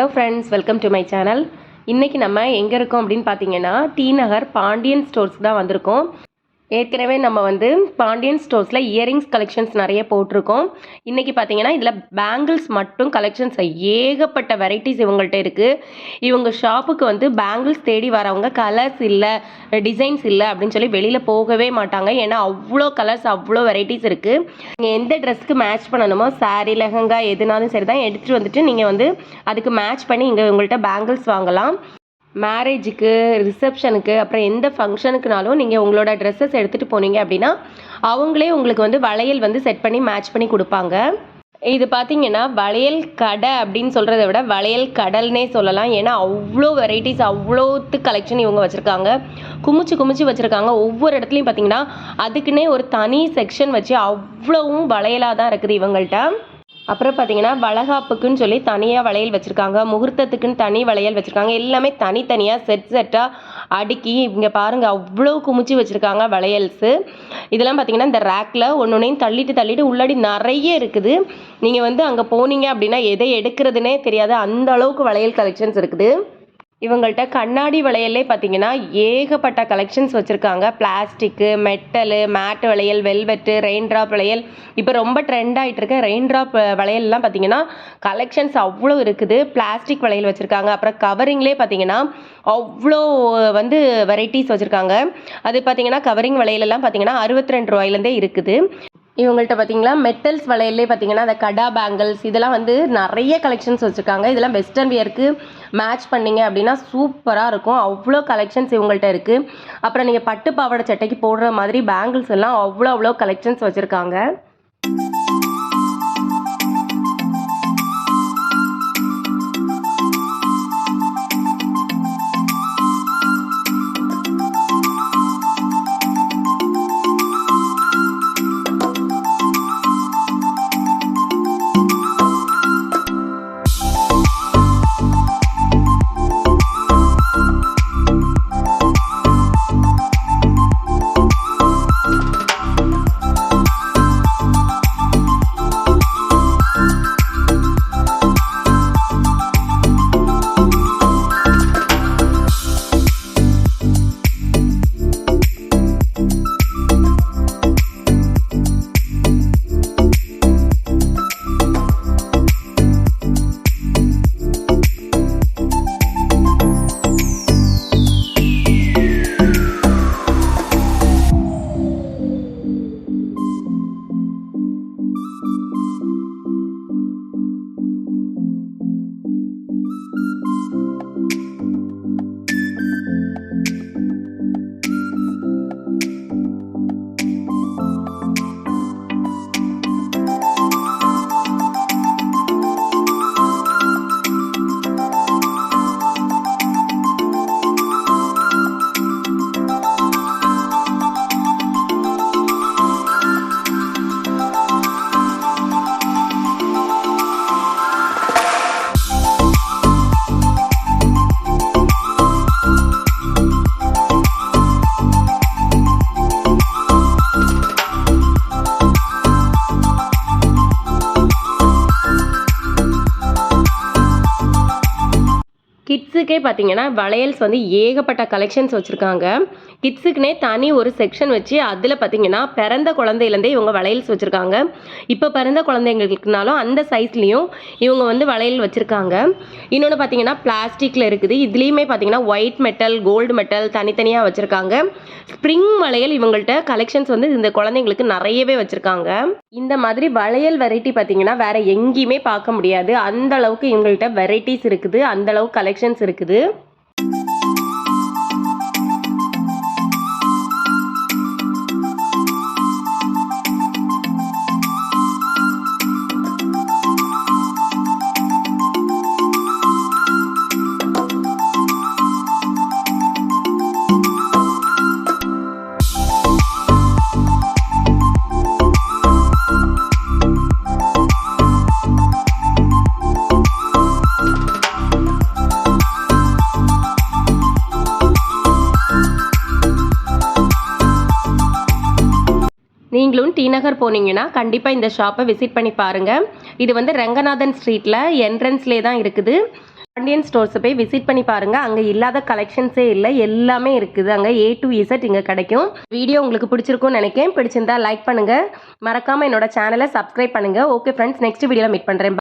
Hello friends welcome to my channel இன்றைக்கி நம்ம எங்கே இருக்கோம் அப்படின்னு பார்த்தீங்கன்னா டி நகர் பாண்டியன் ஸ்டோர்ஸ்க்கு தான் வந்திருக்கோம். ஏற்கனவே நம்ம வந்து பாண்டியன் ஸ்டோர்ஸில் இயரிங்ஸ் கலெக்ஷன்ஸ் நிறைய போட்டிருக்கோம். இன்றைக்கி பார்த்தீங்கன்னா இதில் பேங்கிள்ஸ் மட்டும் கலெக்ஷன்ஸ் ஏகப்பட்ட வெரைட்டிஸ் இவங்கள்ட்ட இருக்குது இவங்க ஷாப்புக்கு வந்து பேங்கிள்ஸ் தேடி வரவங்க கலர்ஸ் இல்லை டிசைன்ஸ் இல்லை அப்படின்னு சொல்லி வெளியில் போகவே மாட்டாங்க. ஏன்னா அவ்வளோ கலர்ஸ் அவ்வளோ வெரைட்டிஸ் இருக்குது நீங்கள் எந்த ட்ரெஸ்க்கு மேட்ச் பண்ணணுமோ சாரீ லெஹங்கா எதுனாலும் சரி தான் எடுத்துகிட்டு வந்துட்டு நீங்கள் வந்து அதுக்கு மேட்ச் பண்ணி இங்கே உங்கள்கிட்ட பேங்கிள்ஸ் வாங்கலாம். மேரேஜுக்கு ரிசப்ஷனுக்கு அப்புறம் எந்த ஃபங்க்ஷனுக்குனாலும் நீங்கள் உங்களோட ட்ரெஸ்ஸஸ் எடுத்துகிட்டு போனீங்க அப்படின்னா அவங்களே உங்களுக்கு வந்து வளையல் வந்து செட் பண்ணி மேட்ச் பண்ணி கொடுப்பாங்க. இது பார்த்தீங்கன்னா வளையல் கடை அப்படின்னு சொல்கிறத விட வளையல் கடல்னே சொல்லலாம். ஏன்னா அவ்வளோ வெரைட்டிஸ் அவ்வளோத்து கலெக்ஷன் இவங்க வச்சுருக்காங்க. குமிச்சு குமிச்சு வச்சுருக்காங்க. ஒவ்வொரு இடத்துலையும் பார்த்தீங்கன்னா அதுக்குன்னே ஒரு தனி செக்ஷன் வச்சு அவ்வளவும் வளையலாக தான் இருக்குது இவங்கள்ட்ட. அப்புறம் பார்த்தீங்கன்னா வளகாப்புக்குன்னு சொல்லி தனியாக வளையல் வச்சுருக்காங்க. முகூர்த்தத்துக்குன்னு தனி வளையல் வச்சுருக்காங்க. எல்லாமே தனித்தனியாக செட் செட்டாக அடுக்கி இங்கே பாருங்கள் அவ்வளோ குமிச்சு வச்சுருக்காங்க வளையல்ஸு. இதெல்லாம் பார்த்தீங்கன்னா இந்த ரேக்கில் ஒன்று ஒன்றையும் தள்ளிட்டு தள்ளிட்டு உள்ளாடி நிறைய இருக்குது. நீங்கள் வந்து அங்கே போனீங்க அப்படின்னா எதை எடுக்கிறதுனே தெரியாது. அந்த அளவுக்கு வளையல் கலெக்ஷன்ஸ் இருக்குது. இவங்கள்ட்ட கண்ணாடி வளையல்லே பார்த்தீங்கன்னா ஏகப்பட்ட கலெக்ஷன்ஸ் வச்சுருக்காங்க. பிளாஸ்டிக்கு மெட்டலு மேட் வளையல் வெல்வெட்டு ரெயின் ட்ராப் வளையல். இப்போ ரொம்ப ட்ரெண்ட் ஆகிட்டு இருக்க ரெயின் ட்ராப் வளையல்லாம் பார்த்தீங்கன்னா கலெக்ஷன்ஸ் அவ்வளோ இருக்குது. பிளாஸ்டிக் வளையல் வச்சுருக்காங்க. அப்புறம் கவரிங்லேயே பார்த்தீங்கன்னா அவ்வளோ வந்து வெரைட்டிஸ் வச்சுருக்காங்க. அது பார்த்தீங்கன்னா கவரிங் வளையலெல்லாம் பார்த்தீங்கன்னா அறுபத்தி ரெண்டு ரூபாயிலேருந்தே இருக்குது. இவங்கள்ட்ட பார்த்தீங்களா மெட்டல்ஸ் வளையல்லே பார்த்தீங்கன்னா அந்த கடா பேங்கிள்ஸ் இதெல்லாம் வந்து நிறைய கலெக்ஷன்ஸ் வச்சுருக்காங்க. இதெல்லாம் வெஸ்டர்ன் வியருக்கு மேட்ச் பண்ணீங்க அப்படின்னா சூப்பராக இருக்கும். அவ்வளோ கலெக்ஷன்ஸ் இவங்கள்ட்ட இருக்குது அப்புறம் நீங்கள் பட்டு பாவாடை சட்டைக்கு போடுற மாதிரி பேங்கிள்ஸ் எல்லாம் அவ்வளோ அவ்வளோ கலெக்ஷன்ஸ் வச்சுருக்காங்க. கிட்ஸுக்கே பார்த்தீங்கன்னா வளையல்ஸ் வந்து ஏகப்பட்ட கலெக்ஷன்ஸ் வச்சுருக்காங்க. கிட்ஸுக்குனே தனி ஒரு செக்ஷன் வச்சு அதில் பார்த்தீங்கன்னா பிறந்த குழந்தையிலேருந்தே இவங்க வளையல்ஸ் வச்சுருக்காங்க. இப்போ பிறந்த குழந்தைங்களுக்குனாலும் அந்த சைஸ்லேயும் இவங்க வந்து வளையல் வச்சுருக்காங்க. இன்னொன்று பார்த்தீங்கன்னா பிளாஸ்டிக்கில் இருக்குது. இதுலேயுமே பார்த்தீங்கன்னா ஒயிட் மெட்டல் கோல்டு மெட்டல் தனித்தனியாக வச்சுருக்காங்க. ஸ்ப்ரிங் வளையல் இவங்கள்ட்ட கலெக்ஷன்ஸ் வந்து இந்த குழந்தைங்களுக்கு நிறையவே வச்சுருக்காங்க. இந்த மாதிரி வளையல் வெரைட்டி பார்த்தீங்கன்னா வேறு எங்கேயுமே பார்க்க முடியாது. அந்த அளவுக்கு இவங்கள்ட்ட வெரைட்டிஸ் இருக்குது. அந்த அளவுக்கு கலெக்ஷன்ஸ் இருக்குது. நீங்களும் டி நகர் போனீங்கன்னா கண்டிப்பாக இந்த ஷாப்பை விசிட் பண்ணி பாருங்கள் இது வந்து ரங்கநாதன் ஸ்ட்ரீட்டில் என்ட்ரன்ஸ்லேயே தான் இருக்குது. பாண்டியன் ஸ்டோர்ஸை போய் விசிட் பண்ணி பாருங்கள் அங்கே இல்லாத கலெக்ஷன்ஸே இல்லை. எல்லாமே இருக்குது. அங்கே ஏ டு இசட் இங்கே கிடைக்கும். வீடியோ உங்களுக்கு பிடிச்சிருக்கும்னு நினைக்கிறேன். பிடிச்சிருந்தா லைக் பண்ணுங்கள் மறக்காமல் என்னோட சேனலை சப்ஸ்கிரைப் பண்ணுங்கள் ஓகே ஃப்ரெண்ட்ஸ் நெக்ஸ்ட் வீடியோவில் மீட் பண்ணுறேன்